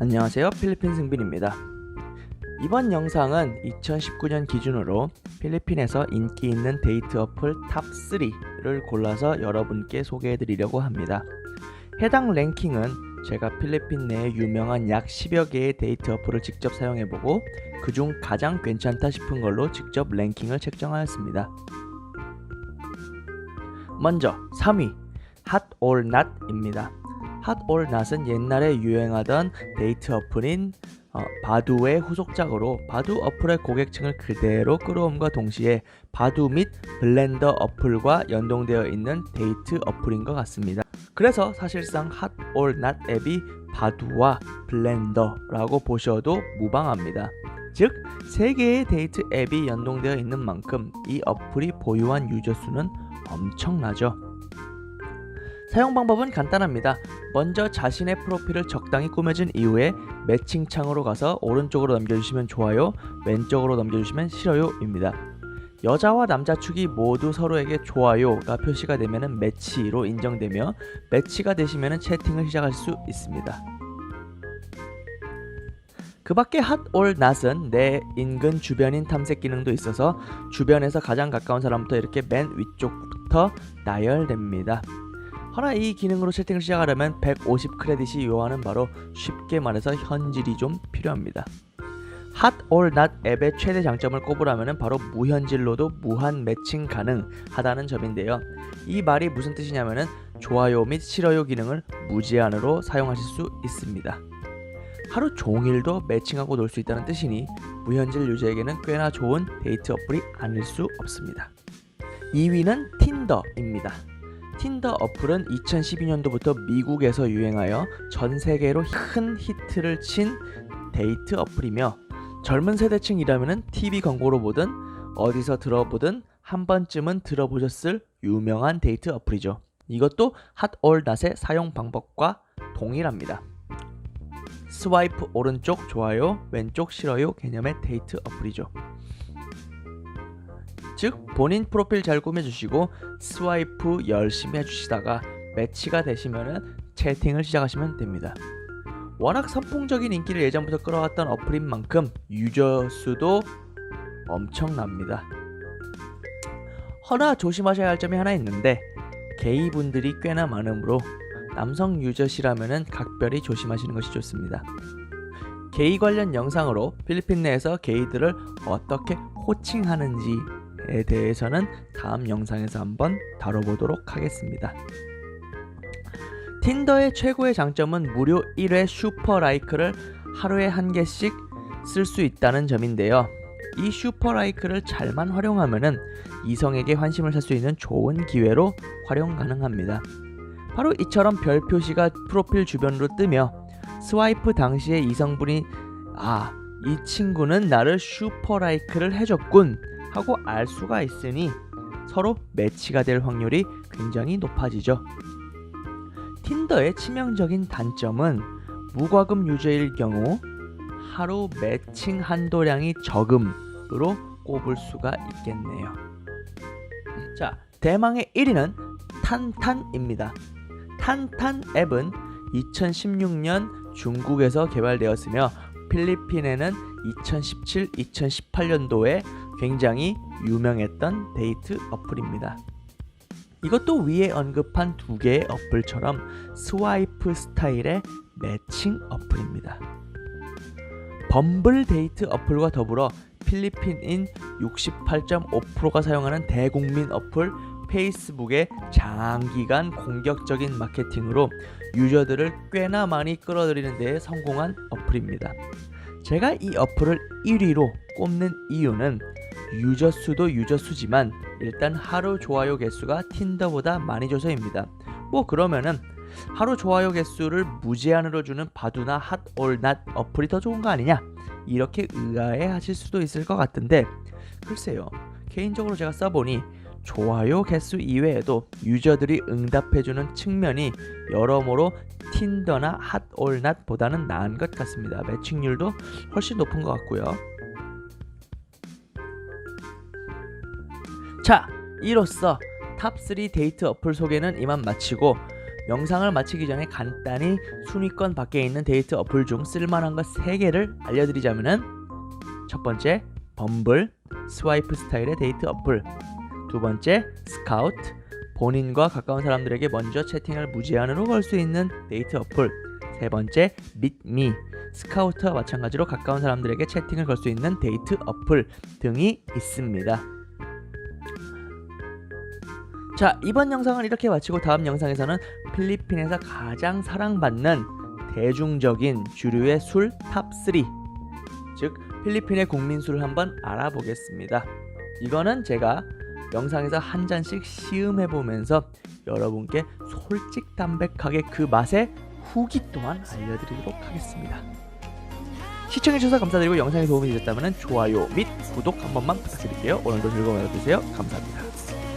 안녕하세요. 필리핀 승빈입니다. 이번 영상은 2019년 기준으로 필리핀에서 인기 있는 데이트 어플 탑 3를 골라서 여러분께 소개해 드리려고 합니다. 해당 랭킹은 제가 필리핀 내에 유명한 약 10여 개의 데이트 어플을 직접 사용해 보고 그중 가장 괜찮다 싶은 걸로 직접 랭킹을 책정하였습니다. 먼저 3위 Hot or Not입니다. Hot or Not은 옛날에 유행하던 데이트 어플인 어, 바두의 후속작으로 바두 어플의 고객층을 그대로 끌어옴과 동시에 바두 및 블렌더 어플과 연동되어 있는 데이트 어플인 것 같습니다. 그래서 사실상 Not 앱이 바두와 블렌더라고 보셔도 무방합니다. 즉, 세 개의 데이트 앱이 연동되어 있는 만큼 이 어플이 보유한 유저 수는 엄청나죠. 사용 방법은 간단합니다. 먼저 자신의 프로필을 적당히 꾸며준 이후에 매칭 창으로 가서 오른쪽으로 넘겨주시면 좋아요, 왼쪽으로 넘겨주시면 싫어요입니다. 여자와 남자 축이 모두 서로에게 좋아요가 표시가 되면 매치로 인정되며 매치가 되시면 채팅을 시작할 수 있습니다. 그 밖에 핫올 낫은 내 인근 주변인 탐색 기능도 있어서 주변에서 가장 가까운 사람부터 이렇게 맨 위쪽부터 나열됩니다. 허나 이 기능으로 채팅을 시작하려면 150 크레딧이 요하는 바로 쉽게 말해서 현질이 좀 필요합니다. Hot or Not 앱의 최대 장점을 꼽으라면 바로 무현질로도 무한 매칭 가능하다는 점인데요. 이 말이 무슨 뜻이냐면은 좋아요 및 싫어요 기능을 무제한으로 사용하실 수 있습니다. 하루 종일도 매칭하고 놀 수 있다는 뜻이니 무현질 유저에게는 꽤나 좋은 데이트 어플이 아닐 수 없습니다. 2위는 틴더입니다. 틴더 어플은 2012년도부터 미국에서 유행하여 전 세계로 큰 히트를 친 데이트 어플이며 젊은 세대층이라면 TV 광고로 보든 어디서 들어보든 한 번쯤은 들어보셨을 유명한 데이트 어플이죠. 이것도 핫올 낫의 사용 방법과 동일합니다. 스와이프 오른쪽 좋아요, 왼쪽 싫어요 개념의 데이트 어플이죠. 즉 본인 프로필 잘 꾸며주시고 스와이프 열심히 해주시다가 매치가 되시면 채팅을 시작하시면 됩니다. 워낙 선풍적인 인기를 예전부터 끌어왔던 어플인 만큼 유저 수도 엄청납니다. 허나 조심하셔야 할 점이 하나 있는데 게이 분들이 꽤나 많으므로 남성 유저시라면 각별히 조심하시는 것이 좋습니다. 게이 관련 영상으로 필리핀 내에서 게이들을 어떻게 호칭하는지 에 대해서는 다음 영상에서 한번 다뤄보도록 하겠습니다. 틴더의 최고의 장점은 무료 1회 슈퍼 라이크를 하루에 한 개씩 쓸 수 있다는 점인데요. 이 슈퍼 라이크를 잘만 활용하면은 이성에게 환심을 살 수 있는 좋은 기회로 활용 가능합니다. 바로 이처럼 별 표시가 프로필 주변으로 뜨며 스와이프 당시에 이성분이 아, 이 친구는 나를 슈퍼 라이크를 해줬군 하고 알 수가 있으니 서로 매치가 될 확률이 굉장히 높아지죠. 틴더의 치명적인 단점은 무과금 유저일 경우 하루 매칭 한도량이 적음으로 꼽을 수가 있겠네요. 자, 대망의 1위는 탄탄입니다. 탄탄 앱은 2016년 중국에서 개발되었으며 필리핀에는 2017, 2018년도에 굉장히 유명했던 데이트 어플입니다. 이것도 위에 언급한 두 개의 어플처럼 스와이프 스타일의 매칭 어플입니다. 범블 데이트 어플과 더불어 필리핀인 68.5%가 사용하는 대국민 어플 페이스북의 장기간 공격적인 마케팅으로 유저들을 꽤나 많이 끌어들이는 데에 성공한 어플입니다. 제가 이 어플을 1위로 꼽는 이유는 유저 수도 유저 수지만 일단 하루 좋아요 개수가 틴더보다 많이 줘서입니다. 뭐 그러면은 하루 좋아요 개수를 무제한으로 주는 바두나 핫 올낫 어플이 더 좋은 거 아니냐? 이렇게 의아해 하실 수도 있을 것 같은데 글쎄요. 개인적으로 제가 써보니 좋아요 개수 이외에도 유저들이 응답해주는 측면이 여러모로 틴더나 핫 올낫보다는 나은 것 같습니다. 매칭률도 훨씬 높은 것 같고요. 자, 이로써 탑3 데이트 어플 소개는 이만 마치고 영상을 마치기 전에 간단히 순위권 밖에 있는 데이트 어플 중 쓸만한 것 3개를 알려드리자면은 첫 번째 범블 스와이프 스타일의 데이트 어플 두 번째 스카우트 본인과 가까운 사람들에게 먼저 채팅을 무제한으로 걸 수 있는 데이트 어플 세 번째 밋미 스카우트와 마찬가지로 가까운 사람들에게 채팅을 걸 수 있는 데이트 어플 등이 있습니다. 자 이번 영상은 이렇게 마치고 다음 영상에서는 필리핀에서 가장 사랑받는 대중적인 주류의 술 탑3 즉 필리핀의 국민 술을 한번 알아보겠습니다. 이거는 제가 영상에서 한 잔씩 시음해 보면서 여러분께 솔직담백하게 그 맛의 후기 또한 알려드리도록 하겠습니다. 시청해주셔서 감사드리고 영상이 도움이 되셨다면 좋아요 및 구독 한 번만 부탁드릴게요. 오늘도 즐거운 하루 되세요. 감사합니다.